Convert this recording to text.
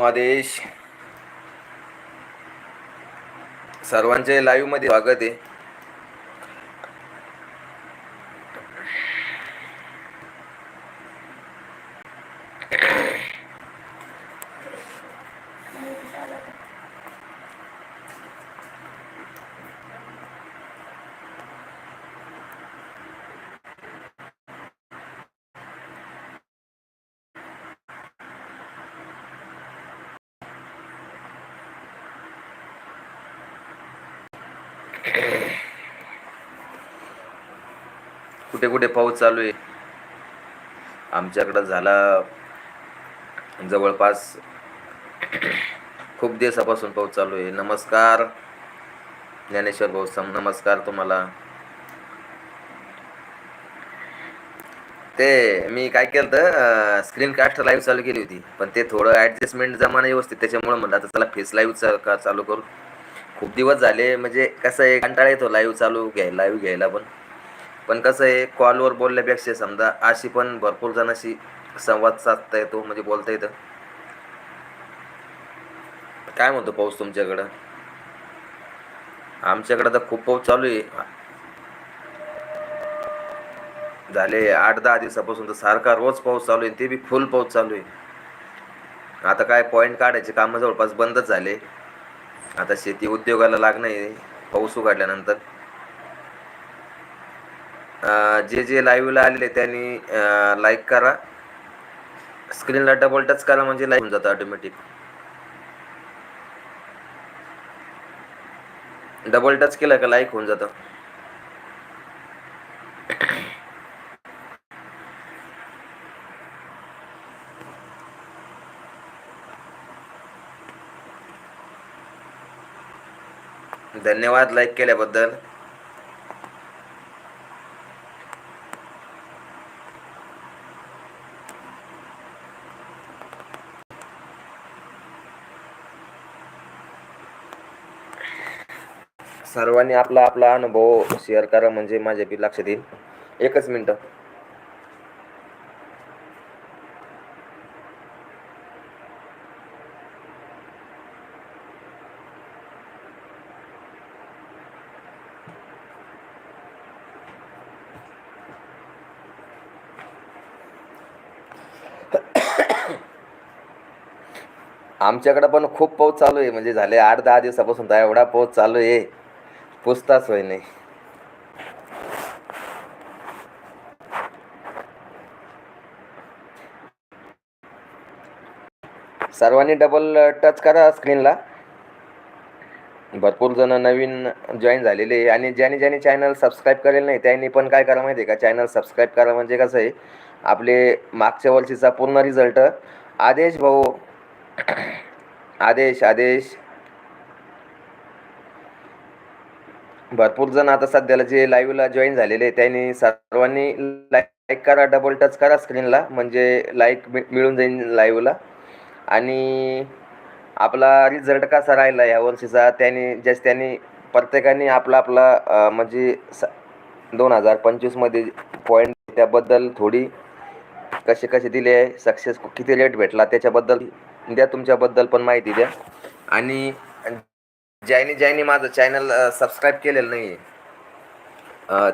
महादेश. सर्वांचे लाईव्हमध्ये स्वागत आहे. कुठे कुठे पाऊस चालू आहे. आमच्याकडं झाला जवळपास खूप दिवसापासून पाऊस चालू आहे. नमस्कार ज्ञानेश्वर भाऊ नमस्कार तुम्हाला. ते मी काय केलं तर स्क्रीन कास्ट लाईव्ह चालू केली होती. पण ते थोडं ॲडजस्टमेंट जमाना व्यवस्थित त्याच्यामुळं म्हणलं आता चला फेस लाईव्ह का चालू करू. खूप दिवस झाले म्हणजे कसं आहे कंटाळा येतो लाईव्ह चालू घ्यायला लाईव्ह घ्यायला पण. पण कसं आहे कॉलवर बोलल्यापेक्षा समजा अशी पण भरपूर जणांशी संवाद साधता येतो म्हणजे बोलता येतं. काय म्हणतो पाऊस तुमच्याकडं? आमच्याकडं तर खूप पाऊस चालू आहे. झाले आठ दहा दिवसापासून तर सारखा रोज पाऊस चालू आहे ते बी फुल पाऊस चालू आहे. आता काय पॉईंट काढायचे कामं जवळपास बंदच झाले. आता शेती उद्योगाला लागणं आहे. पाऊस उघडल्यानंतर. जे जे लाईव्हला आलेले त्यांनी लाईक करा. स्क्रीनला डबल टच करा म्हणजे लाईव्ह होऊन जातं ऑटोमॅटिक डबल टच केलं का लाईक होऊन जातं. धन्यवाद लाईक केल्याबद्दल. सर्वांनी आपला आपला अनुभव शेअर करा म्हणजे माझ्या बी लक्षात येईल. एकच मिनटं. आमच्याकडं पण खूप पाऊस चालू आहे. म्हणजे झाले आठ दहा दिवसापासून तर एवढा पाऊस चालू आहे. पुसताच होय नाही. सर्वांनी डबल टच करा स्क्रीनला भरपूर जण नवीन जॉईन झालेले आहे. आणि ज्यांनी ज्यांनी चॅनल सबस्क्राईब करेल नाही त्यांनी पण काय करा माहिती आहे का? चॅनल सबस्क्राईब करा म्हणजे कसं आहे आपले मागच्या वर्षीचा पूर्ण रिझल्ट आदेश भाऊ आदेश आदेश. भरपूर जण आता सध्याला जे लाईव्हला जॉईन झालेले आहे, त्यांनी सर्वांनी लाईक करा डबल टच करा स्क्रीनला म्हणजे लाईक मिळून जाईल लाईव्हला आणि आपला रिझल्ट कसा राहिला या वर्षीचा त्याने जस त्यांनी प्रत्येकाने आपला आपला म्हणजे स दोन हजार पंचवीसमध्ये पॉईंट त्याबद्दल थोडी कसे कसे दिले सक्सेस किती रेट भेटला त्याच्याबद्दल द्या तुमच्याबद्दल पण माहिती द्या. आणि ज्याने ज्याने माझं चॅनल सबस्क्राईब केलेलं नाही आहे